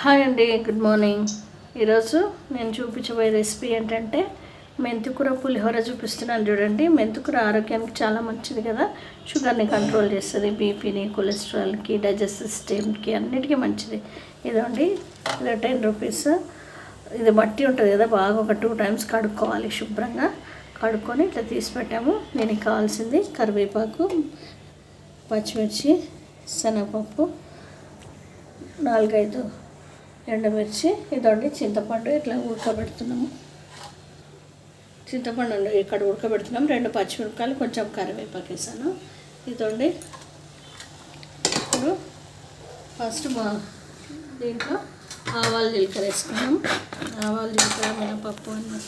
Hi అండి good morning ఈరోజు నేను చూపించబోయే రెసిపీ ఏంటంటే మెంతికూర పులిహోర చూపిస్తున్నాను చూడండి. మెంతికూర ఆరోగ్యానికి చాలా మంచిది కదా. షుగర్ని కంట్రోల్ చేస్తుంది బీపీని కొలెస్ట్రాల్కి డైజెస్టివ్ సిస్టమ్కి అన్నిటికీ మంచిది. ఇదండి ఇది టెన్ రూపీస్. ఇది మట్టి ఉంటుంది కదా బాగా ఒక టూ టైమ్స్ కడుక్కోవాలి శుభ్రంగా. కడుక్కొని ఇట్లా తీసి పెట్టాము. దీనికి కావాల్సింది కరివేపాకు పచ్చిమిర్చి శనగపప్పు నాలుగైదు ఎండమిర్చి ఇదండి చింతపండు. ఇట్లా ఉడకబెడుతున్నాము. చింతపండు అండి ఇక్కడ ఉడకబెడుతున్నాం. రెండు పచ్చిమిరపకాయలు కొంచెం కరివేపాకు వేసాను. ఇదండి. ఇప్పుడు ఫస్ట్ మా దీంట్లో ఆవాలు జీలకర్ర వేసుకున్నాం. ఆవాలు జీలకర్ర మినపప్పు అన్న.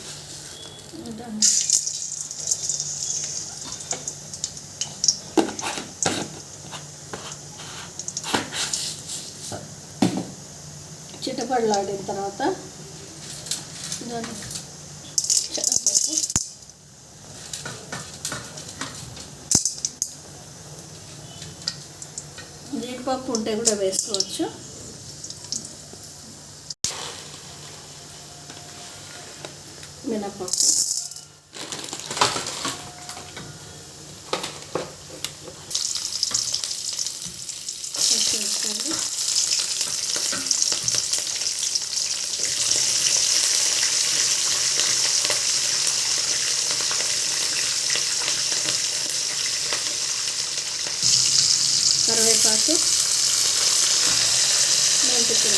ఇదండి. చిటపడలాడిన తర్వాత. దాన్ని జీడిపప్పు ఉంటే కూడా వేసుకోవచ్చు. మినపప్పు. వేసుకోండి కరివేపాకు మెంతికూర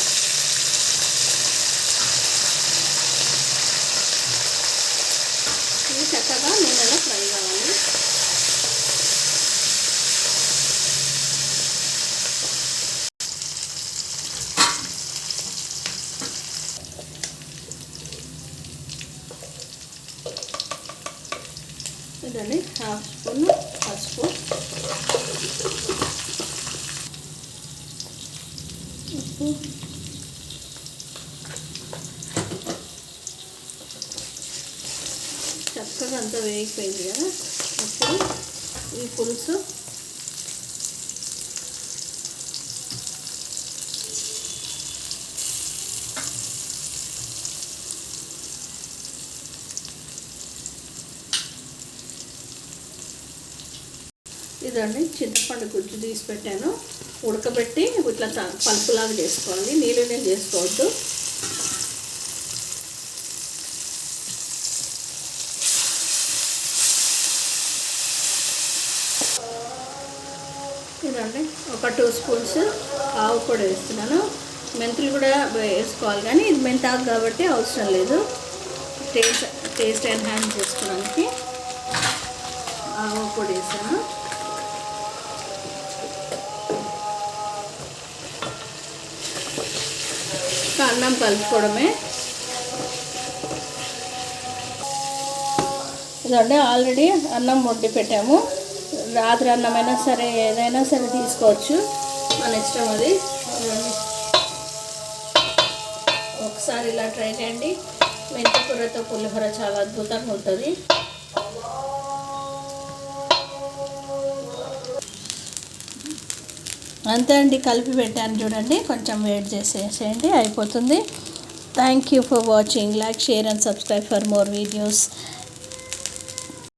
ఇవి చక్కగా నూనెలో ఫ్రై కావాలి. ఇదండి హాఫ్ స్పూన్ పసుపు. పసుపు. చక్కగా అంతా వేగిపోయింది కదా? అప్పుడు ఈ పులుసు. ఇదండి చింతపండు గుజ్జు తీసి పెట్టాను. ఉడకబెట్టి ఇట్లా పలుపులాగా చేసుకోవాలి. నీళ్ళు నేను చేసుకోవద్దు. ఇదండి ఒక టూ స్పూన్స్ ఆవు కూడా వేస్తున్నాను. మెంతులు కూడా వేసుకోవాలి కానీ ఇది మెంతాకు కాబట్టి అవసరం లేదు. టేస్ట్ టేస్ట్ ఎన్హాన్స్ చేసుకోవడానికి ఆవు పొడి వేసాను. అన్నం కలుపుకోవడమే. ఇదండి ఆల్రెడీ అన్నం వండి పెట్టాము. రాత్రి అన్నమైనా సరే ఏదైనా సరే తీసుకోవచ్చు. మన ఇష్టం అది. ఒకసారి ఇలా ట్రై చేయండి. మెంతి కూరతో పులిహోర చాలా అద్భుతంగా ఉంటుంది. అంతే అండి కలిపి పెట్టాను చూడండి. కొంచెం వెయిట్ చేసేసేయండి అయిపోతుంది. Thank you for watching like share and subscribe for more videos